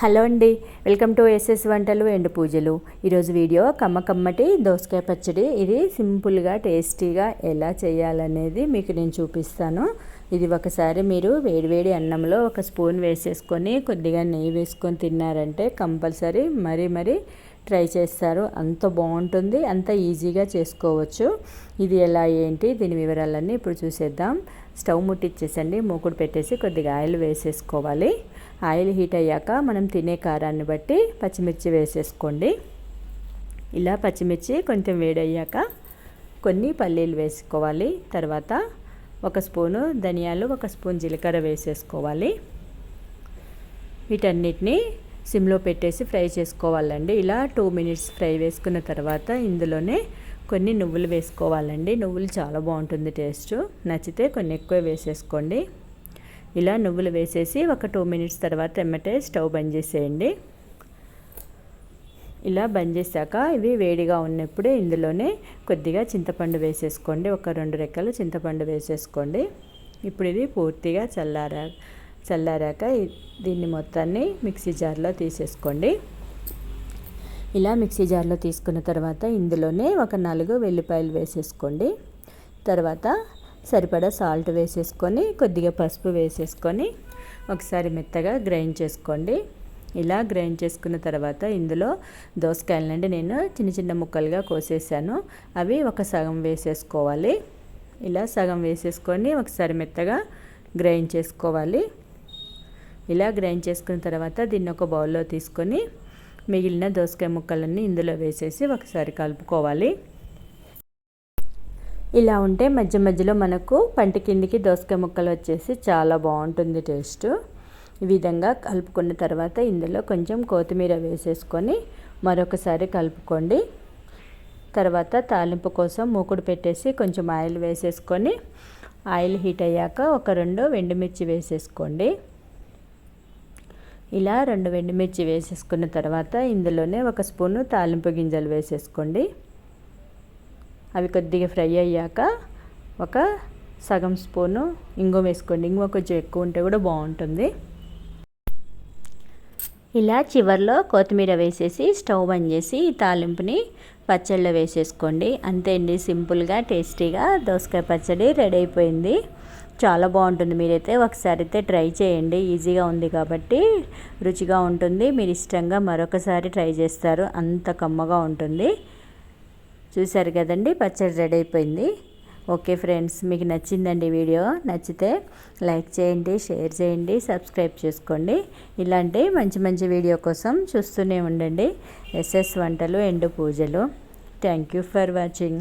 Hello అండి welcome to SS వంటలు and పూజలు. ఈరోజు వీడియో కమ్మ కమ్మటి దోసకాయ పచ్చడి. ఇది సింపుల్గా టేస్టీగా ఎలా చేయాలనేది మీకు నేను చూపిస్తాను. ఇది ఒకసారి మీరు వేడివేడి అన్నంలో ఒక స్పూన్ వేసేసుకొని కొద్దిగా నెయ్యి వేసుకొని తిన్నారంటే కంపల్సరీ మరీ మరీ ట్రై చేస్తారు. అంత బాగుంటుంది. అంత ఈజీగా చేసుకోవచ్చు. ఇది ఎలా ఏంటి దీని వివరాలన్నీ ఇప్పుడు చూసేద్దాం. స్టవ్ ముట్టించేసండి మూకుడు పెట్టేసి కొద్దిగా ఆయిల్ వేసేసుకోవాలి. ఆయిల్ హీట్ అయ్యాక మనం తినే కారాన్ని బట్టి పచ్చిమిర్చి వేసేసుకోండి. ఇలా పచ్చిమిర్చి కొంచెం వేడయ్యాక కొన్ని పల్లీలు వేసుకోవాలి. తర్వాత ఒక స్పూను ధనియాలు ఒక స్పూన్ జీలకర్ర వేసేసుకోవాలి. వీటన్నిటిని సిమ్లో పెట్టేసి ఫ్రై చేసుకోవాలండి. ఇలా టూ మినిట్స్ ఫ్రై వేసుకున్న తర్వాత ఇందులోనే కొన్ని నువ్వులు వేసుకోవాలండి. నువ్వులు చాలా బాగుంటుంది టేస్ట్. నచ్చితే కొన్ని ఎక్కువ వేసేసుకోండి. ఇలా నువ్వులు వేసేసి ఒక టూ మినిట్స్ తర్వాత ఎమ్మటే స్టవ్ బంద్ చేసేయండి. ఇలా బంద్ చేశాక ఇవి వేడిగా ఉన్నప్పుడు ఇందులోనే కొద్దిగా చింతపండు వేసేసుకోండి. ఒక రెండు రెక్కలు చింతపండు వేసేసుకోండి. ఇప్పుడు ఇది పూర్తిగా చల్లారా చల్లారాక దీన్ని మొత్తాన్ని మిక్సీ జార్లో తీసేసుకోండి. ఇలా మిక్సీ జార్లో తీసుకున్న తర్వాత ఇందులోనే ఒక నాలుగు వెల్లిపాయలు వేసేసుకోండి. తర్వాత సరిపడా సాల్ట్ వేసేసుకొని కొద్దిగా పసుపు వేసేసుకొని ఒకసారి మెత్తగా గ్రైండ్ చేసుకోండి. ఇలా గ్రైండ్ చేసుకున్న తర్వాత ఇందులో దోసకాయలనండి నేను చిన్న చిన్న ముక్కలుగా కోసేసాను. అవి ఒక సగం వేసేసుకోవాలి. ఇలా సగం వేసేసుకొని ఒకసారి మెత్తగా గ్రైండ్ చేసుకోవాలి. ఇలా గ్రైండ్ చేసుకున్న తర్వాత దీన్ని ఒక బౌల్లో తీసుకొని మిగిలిన దోసకాయ ముక్కలన్నీ ఇందులో వేసేసి ఒకసారి కలుపుకోవాలి. ఇలా ఉంటే మధ్య మధ్యలో మనకు పంట కిందికి దోసకాయ ముక్కలు వచ్చేసి చాలా బాగుంటుంది టేస్ట్. ఈ విధంగా కలుపుకున్న తర్వాత ఇందులో కొంచెం కొత్తిమీర వేసేసుకొని మరొకసారి కలుపుకోండి. తర్వాత తాలింపు కోసం మూకుడు పెట్టేసి కొంచెం ఆయిల్ వేసేసుకొని ఆయిల్ హీట్ అయ్యాక ఒక రెండు వెండిమిర్చి వేసేసుకోండి. ఇలా రెండు వెండిమిర్చి వేసేసుకున్న తర్వాత ఇందులోనే ఒక స్పూను తాలింపు గింజలు వేసేసుకోండి. అవి కొద్దిగా ఫ్రై అయ్యాక ఒక సగం స్పూను ఇంగు వేసుకోండి. ఇంగువ కొంచెం ఎక్కువ ఉంటే కూడా బాగుంటుంది. ఇలా చివరిలో కొత్తిమీర వేసేసి స్టవ్ బంద్ చేసి ఈ తాలింపుని పచ్చళ్ళలో వేసేసుకోండి. అంతే అండి సింపుల్గా టేస్టీగా దోసకాయ పచ్చడి రెడీ అయిపోయింది. చాలా బాగుంటుంది. మీరైతే ఒకసారి అయితే ట్రై చేయండి. ఈజీగా ఉంది కాబట్టి రుచిగా ఉంటుంది. మీరు ఇష్టంగా మరొకసారి ట్రై చేస్తారు. అంత కమ్మగా ఉంటుంది. చూశారు కదండి? పచ్చడి రెడీ అయిపోయింది. ఓకే ఫ్రెండ్స్ మీకు నచ్చిందండి వీడియో. నచ్చితే లైక్ చేయండి షేర్ చేయండి సబ్స్క్రైబ్ చేసుకోండి. ఇలాంటి మంచి మంచి వీడియో కోసం చూస్తూనే ఉండండి. ఎస్ఎస్ వంటలు ఎండు పూజలు. Thank you for watching.